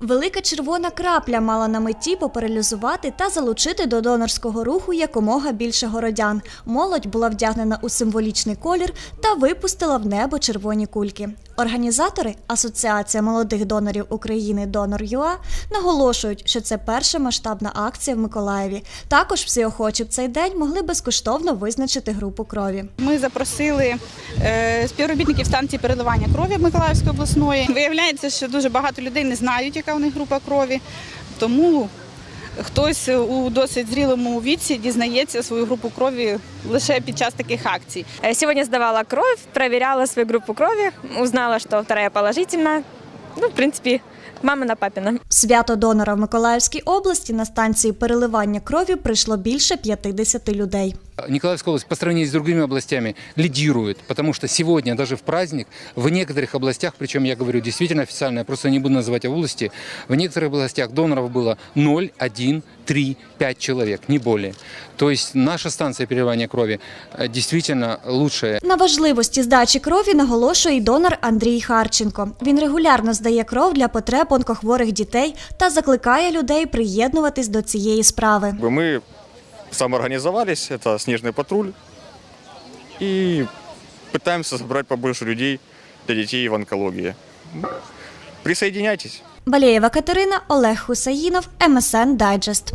Велика червона крапля мала на меті попералізувати та залучити до донорського руху якомога більше городян. Молодь була вдягнена у символічний колір та випустила в небо червоні кульки. Організатори Асоціація молодих донорів України Донор ЮА наголошують, що це перша масштабна акція в Миколаєві. Також всі охочі в цей день могли безкоштовно визначити групу крові. Ми запросили е, співробітників станції переливання крові Миколаївської обласної. Виявляється, що дуже багато людей не знають, яка у них група крові. Тому хтось у досить зрілому віці дізнається свою групу крові лише під час таких акцій. Сьогодні здавала кров, перевіряла свою групу крові, узнала, що вторая положительная. Ну, в принципе, мама на папина. Свято донора в Миколаївській області на станції переливання крові прийшло більше 50 людей. Николаевская область по сравнению с другими областями лидирует, потому что сегодня даже в праздник в некоторых областях, причем я говорю действительно официально, я просто не буду называть области, в некоторых областях доноров было 0, 1, 3, 5 человек, не более. То есть наша станция переливания крови э, действительно лучшая. На важливості здачі крові наголошує й донор Андрій Харченко. Він регулярно здає кров для потреб онкохворих дітей та закликає людей приєднуватись до цієї справи. Как бы Мы самоорганизовались, это снежный патруль, и пытаемся собрать побольше людей для детей в онкологии. Присоединяйтесь. Балєєва Катерина, Олег Хусаїнов, МСН Дайджест.